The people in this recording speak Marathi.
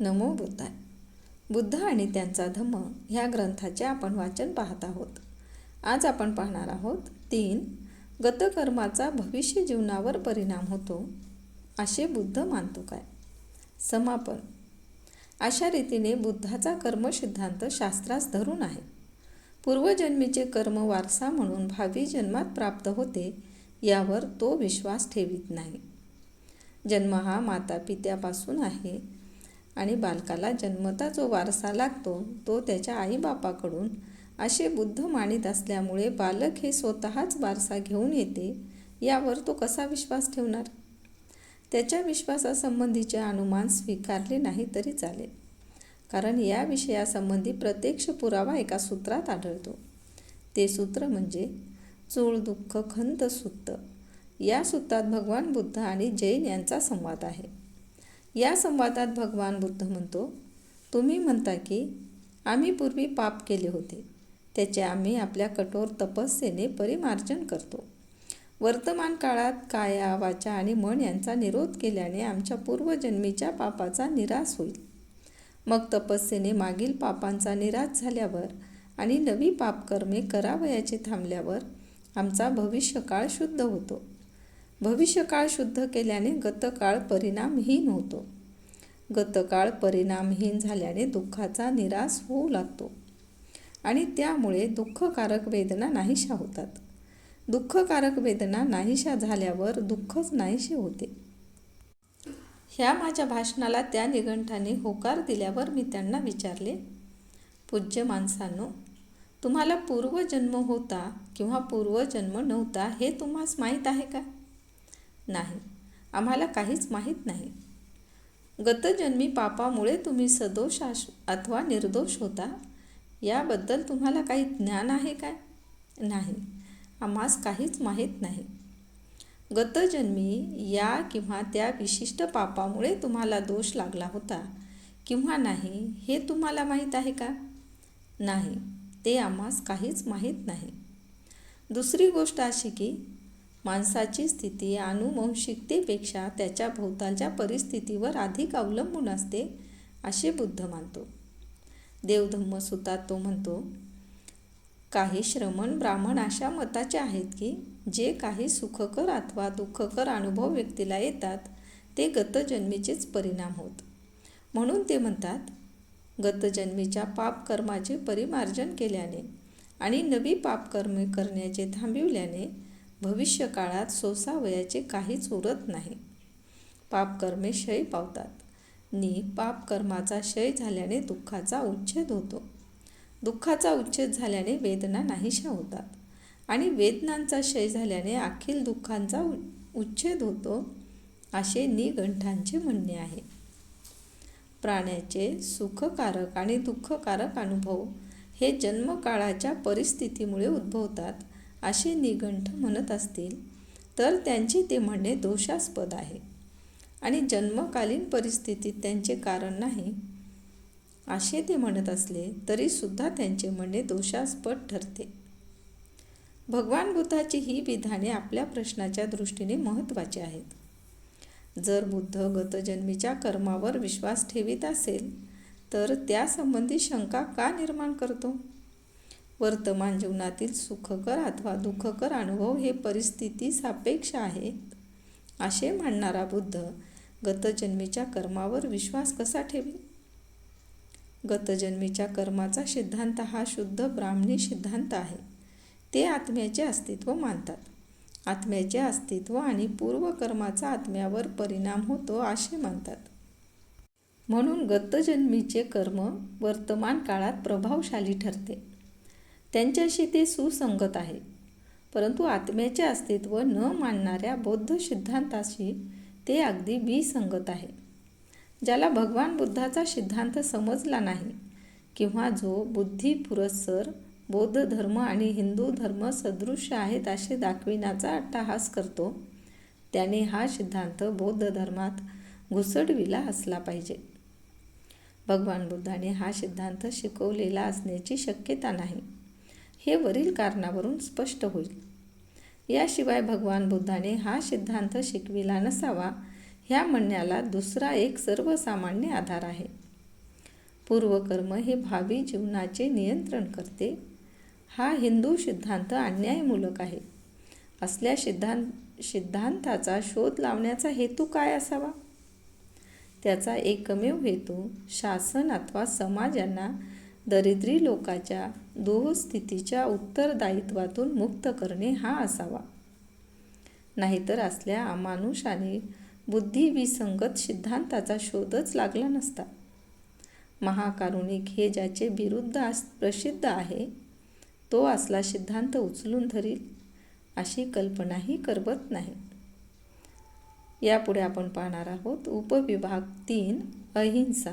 नमो बुद्धाय. बुद्ध आणि त्यांचा धम्म ह्या ग्रंथाचे आपण वाचन पाहत आहोत. आज आपण पाहणार आहोत तीन गतकर्माचा भविष्य जीवनावर परिणाम होतो असे बुद्ध मानतो काय? समापन. अशा रीतीने बुद्धाचा कर्मसिद्धांत शास्त्रास धरून आहे. पूर्वजन्मीचे कर्म वारसा म्हणून भावी जन्मात प्राप्त होते यावर तो विश्वास ठेवित नाही. जन्म हा माता पित्यापासून आहे आणि बालकाला जन्मता जो वारसा लागतो तो त्याच्या आईबापाकडून. असे बुद्ध मानित असल्यामुळे बालक हे स्वतःच वारसा घेऊन येते यावर तो कसा विश्वास ठेवणार? त्याच्या विश्वासासंबंधीचे अनुमान स्वीकारले नाही तरी चालेल. कारण या विषयासंबंधी प्रत्यक्ष पुरावा एका सूत्रात आढळतो. ते सूत्र म्हणजे चूळ दुःख खंत सुत्त. या सूत्रात भगवान बुद्ध आणि जैन यांचा संवाद आहे. या संवादात भगवान बुद्ध म्हणतो तुम्ही म्हणता की आम्ही पूर्वी पाप केले होते. त्याचे आम्ही आपल्या कठोर तपस्येने परिमार्जन करतो. वर्तमान काळात काया वाचा आणि मन यांचा निरोध केल्याने आमच्या पूर्वजन्मीच्या पापाचा निराश होईल. मग तपस्येने मागील पापांचा निराश झाल्यावर आणि नवी पापकर्मे करावयाचे थांबल्यावर आमचा भविष्यकाळ शुद्ध होतो. भविष्यकाळ शुद्ध केल्याने गतकाळ परिणामहीन होतो. गतकाळ परिणामहीन झाल्याने दुःखाचा निराश होऊ लागतो. आणि त्यामुळे दुःखकारक वेदना नाहीशा होतात. दुःखकारक वेदना नाहीशा झाल्यावर दुःखच नाहीशी होते. ह्या माझ्या भाषणाला त्या निघंठाने होकार दिल्यावर मी त्यांना विचारले पूज्य माणसांनो तुम्हाला पूर्वजन्म होता किंवा पूर्वजन्म नव्हता हे तुम्हास माहीत आहे का? नाही. आम्हाला काहीच माहीत नाही. गतजन्मी पापामुळे तुम्ही सदोष अथवा निर्दोष होता. याबद्दल तुम्हाला काही ज्ञान आहे काय? नाही. आम्हास काहीच माहीत नाही. गतजन्मी या किंवा त्या विशिष्ट पापामुळे तुम्हाला दोष लागला होता. किंवा नाही हे तुम्हाला माहीत आहे का? नाही. ते आम्हास काहीच माहीत नाही. दुसरी गोष्ट अशी की माणसाची स्थिती अनुवंशिकतेपेक्षा त्याच्या भोवतालच्या परिस्थितीवर अधिक अवलंबून असते असे बुद्ध मानतो. देवधम्मसुतात तो म्हणतो काही श्रमण ब्राह्मण अशा मताचे आहेत की जे काही सुखकर अथवा दुःखकर अनुभव व्यक्तीला येतात ते गतजन्मीचेच परिणाम होत म्हणून ते म्हणतात गतजन्मीच्या पापकर्माचे परिमार्जन केल्याने आणि नवी पापकर्मे करण्याचे थांबविल्याने भविष्यकाळात सोसावयाचे काहीच उरत नाही. पापकर्मे क्षय पावतात. नि पापकर्माचा क्षय झाल्याने दुःखाचा उच्छेद होतो. दुःखाचा उच्छेद झाल्याने वेदना नाहीशा होतात. आणि वेदनांचा क्षय झाल्याने अखिल दुःखांचा उच्छेद होतो असे निगंठांचे म्हणणे आहे. प्राण्याचे सुखकारक आणि दुःखकारक अनुभव हे जन्मकाळाच्या परिस्थितीमुळे उद्भवतात. असे निगंठ म्हणत असतील तर त्यांचे ते म्हणणे दोषास्पद आहे. आणि जन्मकालीन परिस्थितीत त्यांचे कारण नाही असे ते म्हणत असले तरीसुद्धा त्यांचे म्हणणे दोषास्पद ठरते. भगवान बुद्धाची ही विधाने आपल्या प्रश्नाच्या दृष्टीने महत्त्वाची आहेत. जर बुद्ध गतजन्मीच्या कर्मावर विश्वास ठेवित असेल तर त्यासंबंधी शंका का निर्माण करतो? वर्तमान जीवनातील सुखकर अथवा दुःखकर अनुभव हे परिस्थिती सापेक्ष आहेत. असे मानणारा बुद्ध गतजन्मीच्या कर्मावर विश्वास कसा ठेवी गतजन्मीच्या कर्माचा सिद्धांत हा शुद्ध ब्राह्मणी सिद्धांत आहे. ते आत्म्याचे अस्तित्व मानतात. आत्म्याचे अस्तित्व आणि पूर्वकर्माचा आत्म्यावर परिणाम होतो असे मानतात म्हणून गतजन्मीचे कर्म वर्तमान काळात प्रभावशाली ठरते. त्यांच्याशी ते सुसंगत आहे. परंतु आत्म्याचे अस्तित्व न मानणाऱ्या बौद्ध सिद्धांताशी ते अगदी विसंगत आहे. ज्याला भगवान बुद्धाचा सिद्धांत समजला नाही किंवा जो बुद्धी पुरस्सर बौद्ध धर्म आणि हिंदू धर्म सदृश्य आहेत असे दाखविण्याचा अट्टाहास करतो त्याने हा सिद्धांत बौद्ध धर्मात घुसडविला असला पाहिजे. भगवान बुद्धाने हा सिद्धांत शिकवलेला असण्याची शक्यता नाही. हे वरील कारणावरून स्पष्ट होईल. याशिवाय भगवान बुद्धाने हा सिद्धांत शिकविला नसावा ह्या म्हणण्याला दुसरा एक सर्वसामान्य आधार आहे. पूर्वकर्म हे भावी जीवनाचे नियंत्रण करते. हा हिंदू सिद्धांत अन्यायमूलक आहे. असल्या सिद्धांत सिद्धांताचा शोध लावण्याचा हेतू काय असावा? त्याचा एकमेव हेतू शासन अथवा समाजांना दरिद्री लोकाच्या दोहस्थितीच्या उत्तरदायित्वातून मुक्त करणे हा असावा. नाहीतर असल्या अमानुषाने बुद्धिविसंगत सिद्धांताचा शोधच लागला नसता. महाकारुणिक हे ज्याचे विरुद्ध आस प्रसिद्ध आहे तो असला सिद्धांत उचलून धरील अशी कल्पनाही करवत नाही. यापुढे आपण पाहणार आहोत उपविभाग तीन अहिंसा.